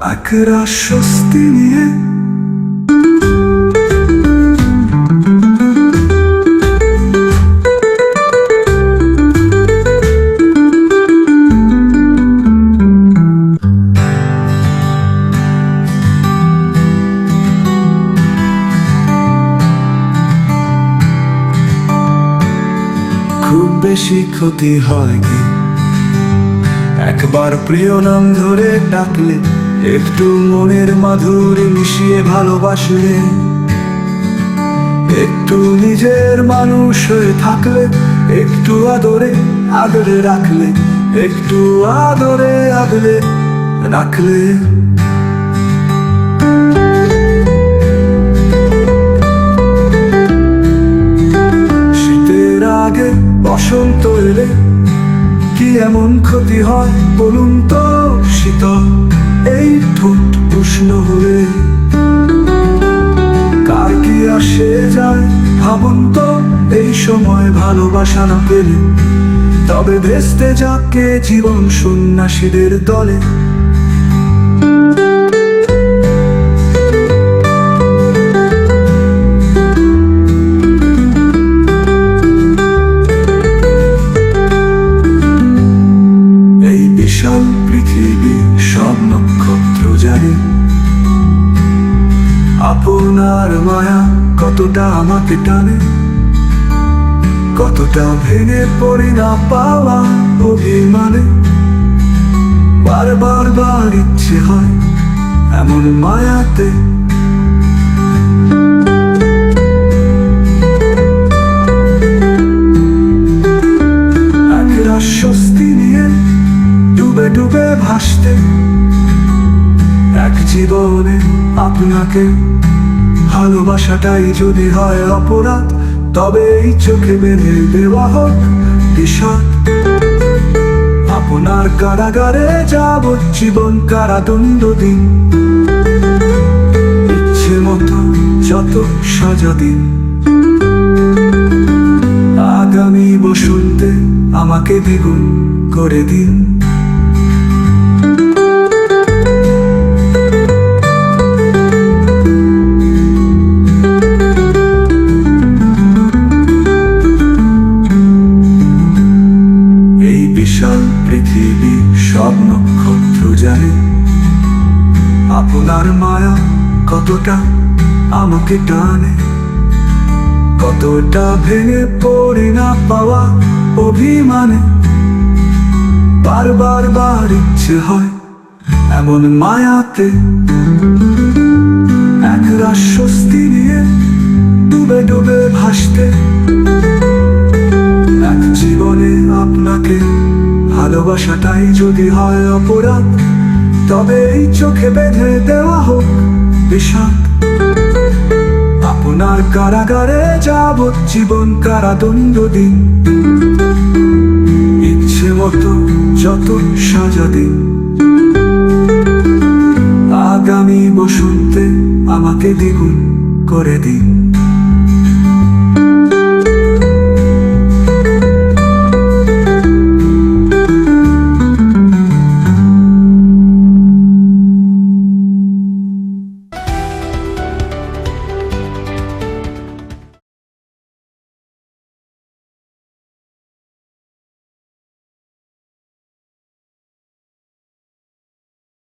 একরা স্বস্তি নিয়ে। খুব বেশি ক্ষতি হয় কি? একবার প্রিয় নাম ধরে ডাকলে একটু মনের মাধুরী মিশিয়ে ভালোবাসলে, একটু নিজের মানুষ হয়ে থাকলে, একটু আদরে আগলে রাখলে, একটু আদরে আগলে রাখলে। শীতের আগে বসন্ত এলে কি এমন ক্ষতি হয় বলুন তো শীতল? ঠোঁট উষ্ণ হয়ে। কার কি আসে যায়? ভাবুন তো, এই সময় ভালোবাসা না পেলে। তবে ভেস্তে যাকে জীবন সন্ন্যাসীদের দলে। এই বিশাল পৃথিবী জানে আপনার মায়া কতটা আমাকে টানে? কতটা ভেঙে পড়ি না পাওয়া অভিমানে? বারবার বার ইচ্ছে হয় এমন মায়াতে। স্বস্তি নিয়ে ডুবে ডুবে ভাসতে। এক জীবনে আপনাকে ভালোবাসাটাই যদি হয় অপরাধ, তবে এই চোখে বেঁধে দেওয়া হোক আপনার কারাগারে যাব জীবন কারাদণ্ড দিন। ইচ্ছে মতো যত সাজা দিন। আগামী বসন্তে আমাকে দ্বিগুণ করে দিন। জানে? আপনার মায়া কতটা আমাকে টানে? কতটা ভেঙে পড়ি না পাওয়া অভিমানে? বারবার বার ইচ্ছে হয় এমন মায়াতে। এক স্বস্তি নিয়ে ডুবে ডুবে ভাসতে। এক জীবনে আপনাকে ভালোবাসাটাই যদি হয় অপরাধ তবে এই চোখে বেঁধে দেওয়া হোক বিষাদ। আপনার কারাগারে যাব জীবন কারাদণ্ড দিন। ইচ্ছে মতো যত সাজা দিন। আগামী বসন্তে আমাকে দ্বিগুণ করে দিন।